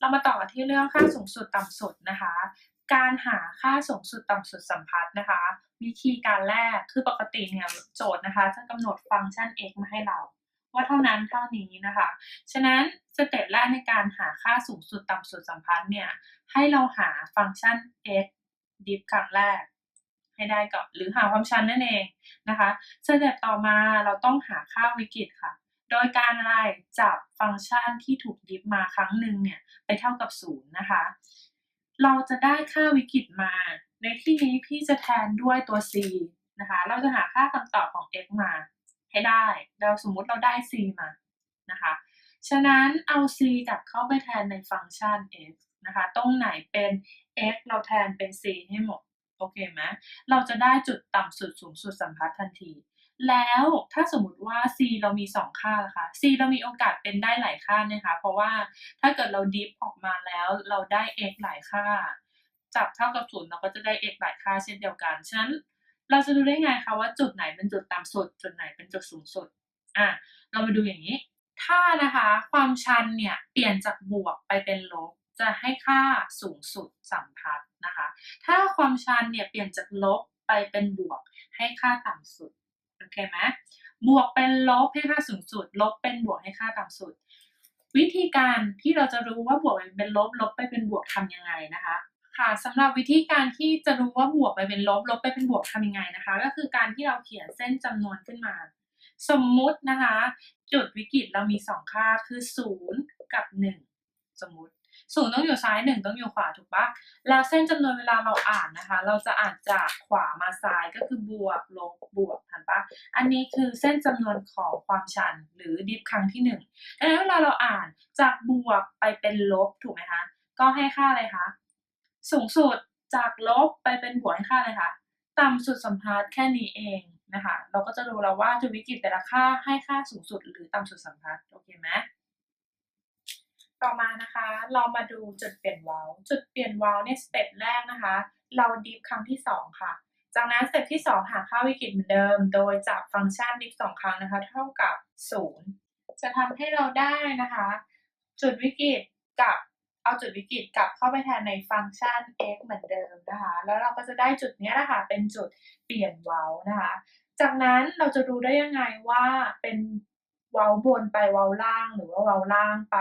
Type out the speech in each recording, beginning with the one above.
เรามาต่อกันที่เรื่องค่าสูงสุดต่ำสุดนะคะ การหาค่าสูงสุดต่ำสุดสัมพัทธ์นะคะ วิธีการแรกคือปกติเนี่ยโจทย์นะคะ จะกำหนดฟังก์ชัน x มาให้เรา ว่าเท่านั้นเท่านี้นะคะ ฉะนั้นสเต็ปแรกในการหาค่าสูงสุดต่ำสุดสัมพัทธ์เนี่ยให้เราหาฟังก์ชัน x diff ครั้งแรกให้ได้ก่อนหรือหาความชันนั่นเองนะคะสเต็ปต่อมาเราต้องหาค่าวิกฤตค่ะ โดยการอะไรจับฟังก์ชันที่ถูกดิฟมาครั้งหนึ่งเนี่ยไปเท่ากับศูนย์นะคะ เราจะได้ค่าวิกฤตมา ในที่นี้พี่จะแทนด้วยตัว c นะคะ เราจะหาค่าคำตอบของ x มาให้ได้ เราสมมุติเราได้ c มานะคะ ฉะนั้นเอา c กลับเข้าไปแทนในฟังก์ชัน x นะคะ ตรงไหนเป็น x เราแทนเป็น c ให้หมด โอเคไหมเราจะได้จุดต่ำสุดสูงสุดสัมพัทธ์ทันที แล้วถ้าสมมติว่า c เรามี 2 ค่าละคะ c เรามีโอกาสเป็นได้หลายค่านะคะ เพราะว่าถ้าเกิดเราดิฟออกมาแล้วเราได้ x หลายค่า จับเท่ากับศูนย์เราก็จะได้ x หลายค่าเช่นเดียวกัน ฉะนั้นเราจะดูได้ไงคะว่าจุดไหนเป็นจุดต่ำสุด จุดไหนเป็นจุดสูงสุด อะ เรามาดูอย่างนี้ ถ้านะคะ ความชันเนี่ยเปลี่ยนจากบวกไปเป็นลบจะให้ค่าสูงสุดสัมพัทธ์นะคะ ถ้าความชันเนี่ยเปลี่ยนจากลบไปเป็นบวกให้ค่าต่ำสุด อเคไหมบวกเป็นลบให้ค่าสูงสุด ลบเป็นบวกให้ค่าต่ำสุด วิธีการที่เราจะรู้ว่าบวกไปเป็นลบ ลบไปเป็นบวกทำยังไงนะคะค่ะสำหรับวิธีการที่จะรู้ว่าบวกไปเป็นลบ ลบไปเป็นบวกทำยังไงนะคะ ก็คือการที่เราเขียนเส้นจำนวนขึ้นมา สมมุตินะคะ จุดวิกฤตเรามี 2 ค่าคือ 0 กับ 1 สมมุติ ศูนย์ต้องอยู่ซ้ายหนึ่งต้องอยู่ขวาถูกปะแล้วเส้นจำนวนเวลาเราอ่านนะคะ เราจะอ่านจากขวามาซ้ายก็คือบวกลบบวกทันปะอันนี้คือเส้นจำนวนของความชันหรือดิฟครั้งที่หนึ่งดังนั้นเวลาเราอ่านจากบวกไปเป็นลบถูกไหมคะก็ให้ค่าอะไรคะสูงสุดจากลบไปเป็นบวกให้ค่าอะไรคะต่ำสุดสัมพัทธ์แค่นี้เองนะคะ เราก็จะรู้แล้วว่าจุดวิกฤตแต่ละค่าให้ค่าสูงสุดหรือต่ำสุดสัมพัทธ์โอเคไหม ต่อมานะคะเรามาดูจุดเปลี่ยนวาลจุดเปลี่ยนวาล์วในสเต็ปแรกนะคะ เราดิฟครั้งที่ 2 ค่ะ จากนั้นสเต็ปที่ 2 หาค่าวิกฤตเหมือนเดิม โดยจับฟังก์ชันดิฟสองครั้งนะคะ เท่ากับ 0 จะทำให้เราได้นะคะ จุดวิกฤตกับเอาจุดวิกฤตกลับเข้าไปแทนในฟังก์ชัน x เหมือนเดิมนะคะ แล้วเราก็จะได้จุดนี้แหละค่ะเป็นจุดเปลี่ยนวาลนะคะ จากนั้นเราจะรู้ได้ยังไงว่าเป็นวาลบนไปวาลล่างหรือว่าวาลล่างไป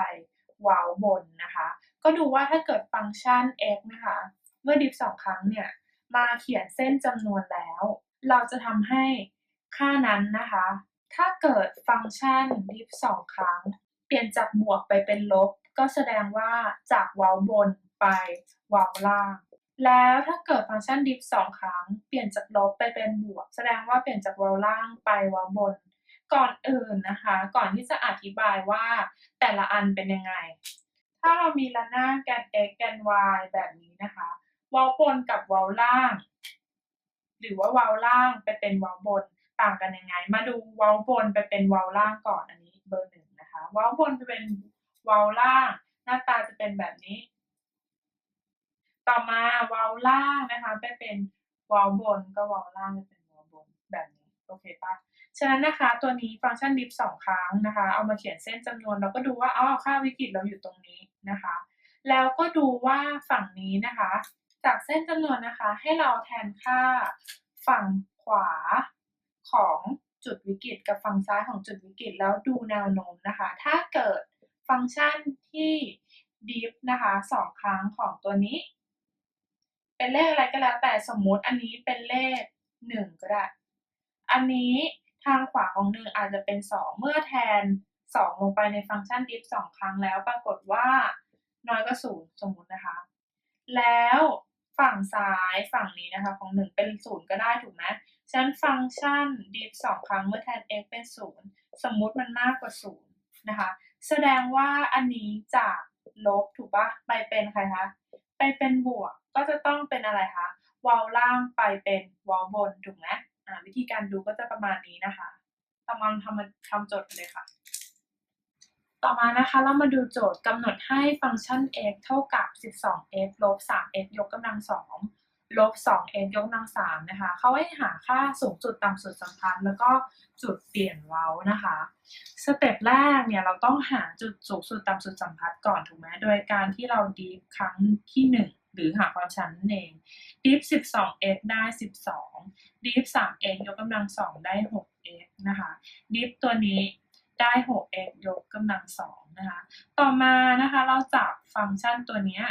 วาล์วบนนะคะ ก็ดูว่าถ้าเกิดฟังก์ชัน x นะคะ เมื่อดิฟสองครั้งเนี่ยมาเขียนเส้นจำนวนแล้ว เราจะทำให้ค่านั้นนะคะ ถ้าเกิดฟังก์ชันดิฟสองครั้ง เปลี่ยนจากบวกไปเป็นลบ ก็แสดงว่าจากวาล์วบนไปวาล์วล่าง แล้วถ้าเกิดฟังก์ชันดิฟสองครั้ง เปลี่ยนจากลบไปเป็นบวก แสดงว่าเปลี่ยนจากวาล์วล่างไปวาล์วบน ก่อนอื่นนะคะ ก่อนที่จะอธิบายว่าแต่ละอันเป็นยังไง ถ้าเรามีระนาบแกน x แกน y แบบนี้นะคะวาลบนกับวาลล่าง หรือว่าวาลล่างไปเป็นวาลบนต่างกันยังไง มาดูวาลบนไปเป็นวาลล่างก่อนอันนี้เบอร์หนึ่งนะคะวาลบนจะเป็นวาลล่าง หน้าตาจะเป็นแบบนี้ ต่อมาวาลล่างนะคะ ไปเป็นวาลบนก็วาลล่างจะเป็นวาลบนแบบนี้โอเคปะ ฉะนั้นนะคะตัวนี้ฟังก์ชันดิฟสองครั้งนะคะ เอามาเขียนเส้นจำนวน เราก็ดูว่าอ๋อค่าวิกฤตเราอยู่ตรงนี้นะคะ แล้วก็ดูว่าฝั่งนี้นะคะ จากเส้นจำนวนนะคะ ให้เราแทนค่าฝั่งขวาของจุดวิกฤตกับฝั่งซ้ายของจุดวิกฤตแล้วดูแนวโน้มนะคะ ถ้าเกิดฟังก์ชันที่ดิฟนะคะสองครั้งของตัวนี้ เป็นเลขอะไรก็แล้วแต่สมมติอันนี้เป็นเลขหนึ่งก็ได้ อันนี้ ทางขวาของหนึ่งอาจจะเป็น 2 เมื่อแทน 2 ลงไปในฟังก์ชัน diff 2ครั้งแล้วปรากฏว่าน้อยกว่า0สมมุตินะคะ แล้วฝั่งซ้ายฝั่งนี้นะคะของ 1 เป็น 0 ก็ได้ถูกไหมฉะนั้นฟังก์ชัน diff 2ครั้งเมื่อแทน x เป็น 0 สมมุติมันมากกว่า 0 นะคะ แสดงว่าอันนี้จากลบถูกปะไปเป็นใครคะไปเป็นบวกก็จะต้องเป็นอะไรคะวาล์วล่างไปเป็นวาล์วบนถูกไหม วิธีการดูก็จะประมาณนี้นะคะต่อมาทำทำโจทย์เลยค่ะ ต่อมานะคะเรามาดูโจทย์กำหนดให้ฟังก์ชัน x เท่ากับ 12x ลบ 3x ยกกำลังสองลบ 2x ยกกำลัง 3 นะคะ เขาให้หาค่าสูงสุดต่ำสุดสัมพันธ์ แล้วก็จุดเปลี่ยนเว้านะคะ สเต็ปแรกเนี่ยเราต้องหาจุดสูงสุดต่ำสุดสัมพัทธ์ก่อนถูกไหมโดยการที่เราดีฟครั้งที่ 1 หรือหาความชันนั่นเองดีฟ 12x ได้ 12ดีฟ 3x ยกกำลัง 2 ได้ 6x นะคะดีฟตัวนี้ได้ 6x ยกกำลัง 2 นะคะ ต่อมานะคะเราจับฟังก์ชันตัวนี้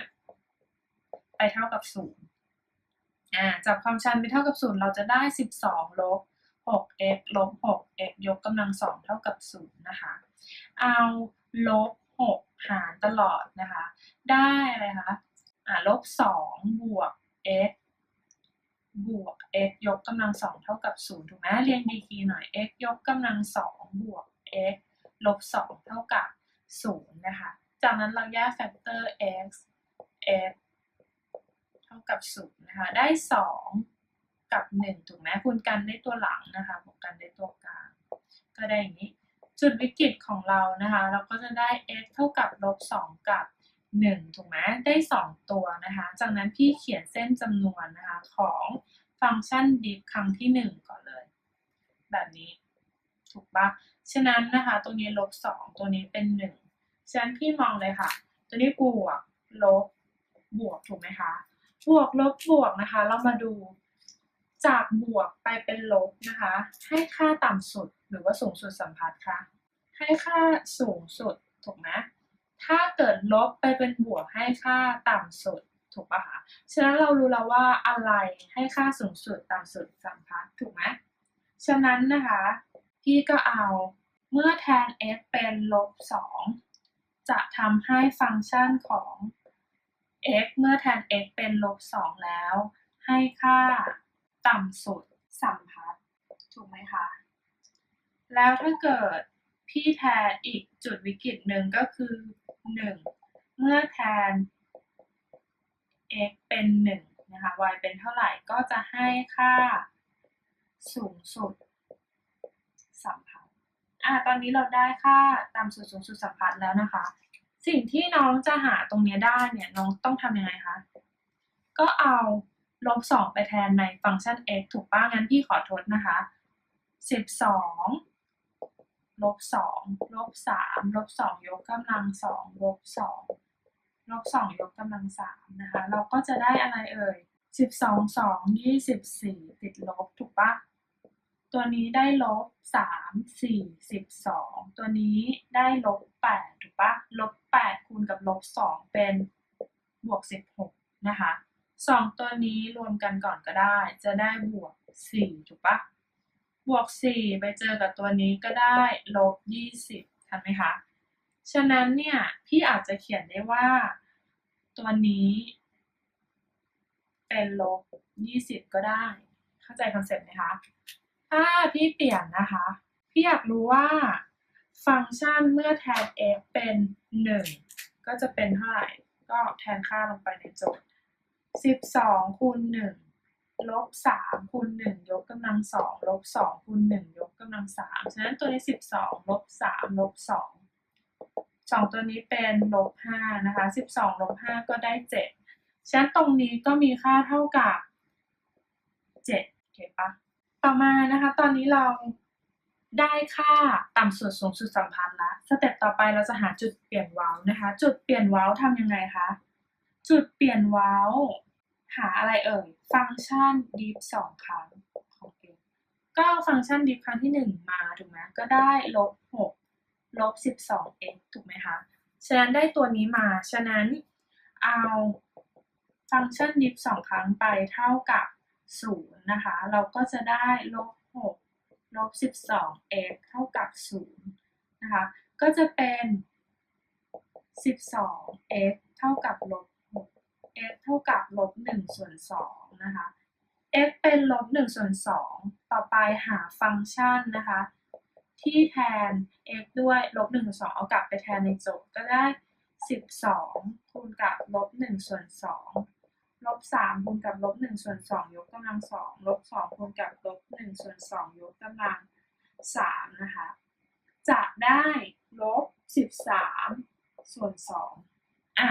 ไปเท่ากับ 0 อ่า จับความชันไปเท่ากับ 0 เราจะได้ 12 ลบ 6x ลบ 6x ยกกำลัง 2 เท่ากับ 0 นะคะ เอาลบ 6 หารตลอดนะคะ ได้อะไรคะ อ่าลบ2บวก x บวก x ยกกำลัง2เท่ากับ0ถูกไหมเรียงดีกีหน่อย x ยกกำลัง2บวก x ลบ2เท่ากับ0นย์นะคะ จากนั้นเราแยกแฟกเตอร์ x x เท่ากับ0นย์นะคะ ได้2กับ1ถูกไหมคูณกันได้ตัวหลังนะคะ บวกกันได้ตัวกลาง ก็ได้อย่างนี้ จุดวิกฤตของเรานะคะ เราก็จะได้ x เท่ากับลบ2กับ 1 ถูกไหมได้ 2 ตัวนะคะ จากนั้นพี่เขียนเส้นจำนวนนะคะของฟังก์ชัน diff ครั้งที่ 1 ก่อนเลย แบบนี้ถูกปะฉะนั้นนะคะตรงนี้ลบ 2 ตัวนี้เป็น 1 ฉะนั้นพี่มองเลยค่ะ ตัวนี้บวกลบบวกถูกไหมคะบวกลบบวกนะคะ เรามาดูจากบวกไปเป็นลบนะคะ ให้ค่าต่ำสุดหรือว่าสูงสุดสัมพัทธ์ค่ะให้ค่าสูงสุดถูกไหม ถ้าเกิดลบไปเป็นบวกให้ค่าต่ำสุดถูกปะคะ ฉะนั้นเรารู้แล้วว่าอะไรให้ค่าสูงสุดต่ำสุดสัมพัทธ์ถูกไหม ฉะนั้นนะคะ พี่ก็เอาเมื่อแทน f เป็นลบ 2 จะทำให้ฟังก์ชันของ x เมื่อแทน x เป็นลบ 2 แล้ว ให้ค่าต่ำสุดสัมพัทธ์ถูกไหมคะ แล้วถ้าเกิดพี่แทนอีกจุดวิกฤตหนึ่งก็คือ 1เมื่อแทน x เป็น1นะคะ y เป็นเท่าไหร่ก็จะให้ค่าสูงสุดสัมพัทธ์อะตอนนี้เราได้ค่าต่ำสุดสูงสุดสัมพัทธ์แล้วนะคะ สิ่งที่น้องจะหาตรงนี้ได้เนี่ยน้องต้องทำยังไงคะ ก็เอาลบสองไปแทนในฟังก์ชัน x ถูกป้ะงั้นพี่ขอทดนะคะสิบสอง ลบสองลบสามลบสองยกกำลังสองลบสองลบสองยกกำลังสามนะคะ เราก็จะได้อะไรเอ่ยสิบสองสองยี่สิบสี่ติดลบถูกปะตัวนี้ได้ลบสามสี่สิบสองตัวนี้ได้ลบแปดถูกปะลบแปดคูณกับลบสองเป็นบวกสิบหกนะคะสองตัวนี้รวมกันก่อนก็ได้ จะได้บวกสี่ถูกปะ บวกสี่ไปเจอกับตัวนี้ก็ได้ลบยี่สิบทันไหมคะ ฉะนั้นเนี่ย พี่อาจจะเขียนได้ว่า ตัวนี้ เป็นลบยี่สิบก็ได้ เข้าใจคอนเซ็ปต์ไหมคะ ถ้าพี่เปลี่ยนนะคะ พี่อยากรู้ว่า ฟังก์ชันเมื่อแทน f เป็น 1 ก็จะเป็นเท่าไหร่ ก็แทนค่าลงไปในโจทย์ 12คูณ1 ลบ3คูณ1ยกกำลัง2ลบ2คูณ1ยกกำลัง3ฉะนั้นตัวนี้12ลบ3ลบ2 2ตัวนี้เป็นลบ5นะคะ12ลบ5ก็ได้7ฉะนั้นตรงนี้ก็มีค่าเท่ากับ7โอเคปะต่อมานะคะ ตอนนี้เราได้ค่าต่ำสุดสูงสุดสัมพันธ์ละสเต็ปต่อไปเราจะหาจุดเปลี่ยนเว้านะคะ จุดเปลี่ยนเว้าทำยังไงคะจุดเปลี่ยนเว้า หาอะไรเอ่ย ฟังก์ชัน diff สองครั้งของ f ก็ฟังก์ชัน diff ครั้งที่หนึ่งมาถูกไหมก็ได้ลบหกลบสิบสอง x ถูกไหมคะ ฉะนั้นได้ตัวนี้มา ฉะนั้นเอาฟังก์ชัน diff สองครั้งไปเท่ากับศูนย์นะคะ เราก็จะได้ลบหกลบสิบสอง x เท่ากับศูนย์นะคะ ก็จะเป็นสิบสอง x เท่ากับลบ x เท่ากับลบหนึ่งส่วนสองนะคะ x เป็นลบหนึ่งส่วนสองต่อไปหาฟังก์ชันนะคะ ที่แทน x ด้วยลบหนึ่งส่วนสองเอากลับไปแทนในโจทย์ก็ได้สิบสองคูณกับลบหนึ่งส่วนสองลบสามคูณกับลบหนึ่งส่วนสองยกกำลังสองลบสองคูณกับลบหนึ่งส่วนสองยกกำลังสามนะคะ จะได้ลบสิบสามส่วนสองอะ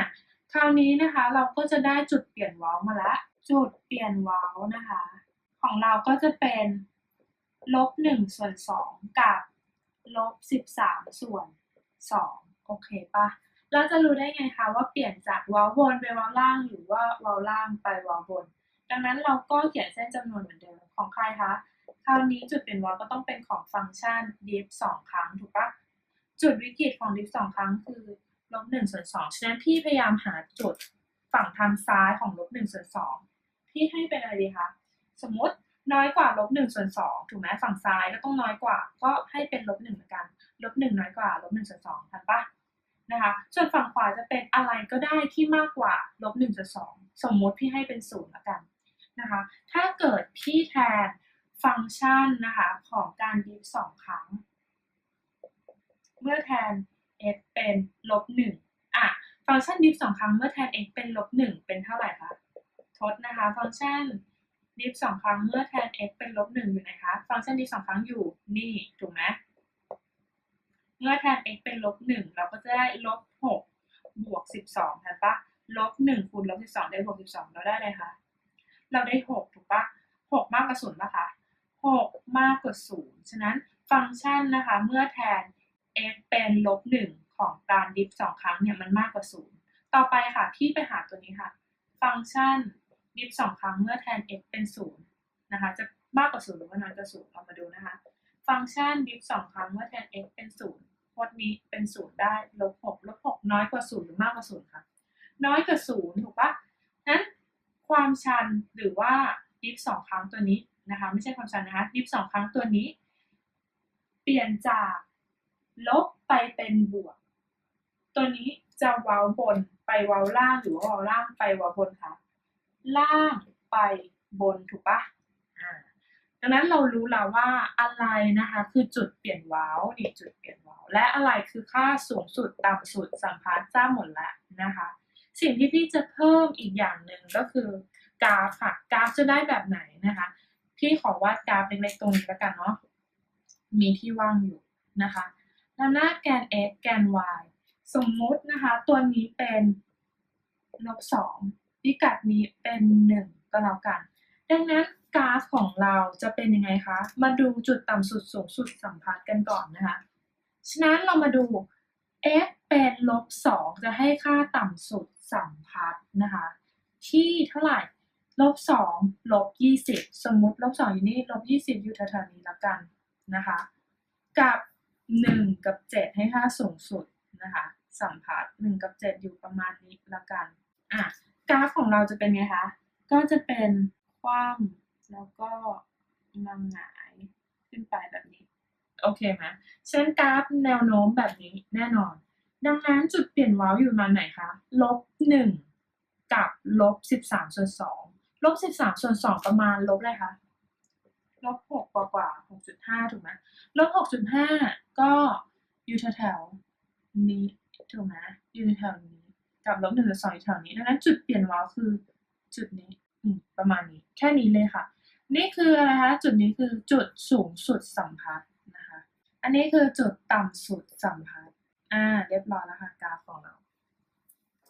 คราวนี้นะคะเราก็จะได้จุดเปลี่ยนว้ามาละ จุดเปลี่ยนว้านะคะ ของเราก็จะเป็นลบหนึ่งส่วนสองกับลบสิบสามส่วนสองโอเคปะเราจะรู้ได้ไงคะว่าเปลี่ยนจากว้าบนไปว้าล่างหรือว่าว้าล่างไปว้าบน ดังนั้นเราก็เขียนเส้นจำนวนเหมือนเดิมของใครคะ คราวนี้จุดเปลี่ยนว้าก็ต้องเป็นของฟังก์ชัน diff สองครั้งถูกปะจุดวิกฤตของ diff สองครั้งคือ ลบหนึ่งส่วนสองฉะนั้นพี่พยายามหาจุดฝั่งทางซ้ายของลบหนึ่งส่วนสองพี่ให้เป็นอะไรดีคะสมมติน้อยกว่าลบหนึ่งส่วนสองถูกไหมฝั่งซ้ายก็ต้องน้อยกว่า ก็ให้เป็นลบหนึ่งเหมือนกันลบหนึ่งน้อยกว่าลบหนึ่งส่วนสองทันปะนะคะส่วนฝั่งขวาจะเป็นอะไรก็ได้ที่มากกว่าลบหนึ่งส่วนสองสมมติพี่ให้เป็นศูนย์ละกันนะคะถ้าเกิดพี่แทนฟังก์ชันนะคะของการดิฟสองครั้ง เมื่อแทน x เป็นลบหนึ่งอะฟังก์ชันดิฟสองครั้งเมื่อแทน x เป็นลบหนึ่งเป็นเท่าไหร่คะทดนะคะ ฟังก์ชันดิฟสองครั้งเมื่อแทน x เป็นลบหนึ่งอยู่ไหนคะ ฟังก์ชันดิฟสองครั้งอยู่นี่ถูกไหมเมื่อแทน x เป็นลบหนึ่งเราก็จะได้ลบหกบวกสิบสองเห็นปะลบหนึ่งคูณลบสิบสองได้บวกสิบสองเราได้เลยคะเราได้หกถูกปะหกมากกว่าศูนย์ปะคะหกมากกว่าศูนย์ฉะนั้นฟังก์ชันนะคะ เมื่อแทน x เป็นลบหนึ่งของการดิฟสองครั้งเนี่ยมันมากกว่าศูนย์ต่อไปค่ะ พี่ไปหาตัวนี้ค่ะ ฟังก์ชันดิฟสองครั้งเมื่อแทน x เป็นศูนย์นะคะ จะมากกว่าศูนย์หรือว่าน้อยกว่าศูนย์เรามาดูนะคะ ฟังก์ชันดิฟสองครั้งเมื่อแทน x เป็นศูนย์พจน์นี้เป็นศูนย์ได้ลบหกลบหกน้อยกว่าศูนย์หรือมากกว่าศูนย์คะน้อยกว่าศูนย์ถูกปะนั้นความชันหรือว่าดิฟสองครั้งตัวนี้นะคะ ไม่ใช่ความชันนะคะดิฟสองครั้งตัวนี้ เปลี่ยนจาก ลบไปเป็นบวก ตัวนี้จะเว้าบนไปเว้าล่างหรือว่าเว้าล่างไปเว้าบนคะล่างไปบนถูกปะอ่าดังนั้นเรารู้แล้วว่าอะไรนะคะคือจุดเปลี่ยนเว้านี่จุดเปลี่ยนเว้าและอะไรคือค่าสูงสุดต่ำสุดสัมพัทธ์ทราบหมดแล้วนะคะ สิ่งที่พี่จะเพิ่มอีกอย่างหนึ่งก็คือกราฟค่ะกราฟจะได้แบบไหนนะคะพี่ขอวาดกราฟเล็กๆตรงนี้แล้วกันเนาะมีที่ว่างอยู่นะคะ แล้วหน้าแกน x แกน y สมมุตินะคะ ตัวนี้เป็นลบสองพิกัดนี้เป็นหนึ่งก็แล้วกัน ดังนั้นกราฟของเราจะเป็นยังไงคะ มาดูจุดต่ำสุดสูงสุดสัมพัทธ์กันก่อนนะคะ ฉะนั้นเรามาดู f เป็นลบสองจะให้ค่าต่ำสุดสัมพัทธ์นะคะ ที่เท่าไหร่ลบสองลบยี่สิบสมมติลบสองอยู่นี่ลบยี่สิบอยู่แถวๆนี้แล้วกันนะคะ กับ หนึ่งกับเจ็ดให้ค่าสูงสุดนะคะ สัมพัทธ์หนึ่งกับเจ็ดอยู่ประมาณนี้ละกันอะกราฟของเราจะเป็นไงคะ ก็จะเป็นคว่ำแล้วก็มังหงายขึ้นไปแบบนี้ โอเคไหมเช่นกราฟแนวโน้มแบบนี้แน่นอน ดังนั้นจุดเปลี่ยนว้าวอยู่ประมาณไหนคะ ลบหนึ่งกับลบสิบสามส่วนสองลบสิบสามส่วนสองประมาณลบอะไรคะ ลบหกกว่ากว่าหกจุดห้าถูกไหมลบหกจุดห้าก็อยู่แถวๆนี้ถูกไหมอยู่แถวนี้กับลบหนึ่งจุดสองอยู่แถวนี้ดังนั้นจุดเปลี่ยนว้าวคือจุดนี้อืประมาณนี้ แค่นี้เลยค่ะ นี่คืออะไรคะจุดนี้คือจุดสูงสุดสัมพัทธ์นะคะ อันนี้คือจุดต่ำสุดสัมพัทธ์อ่าเรียบร้อยแล้วค่ะกราฟของเรา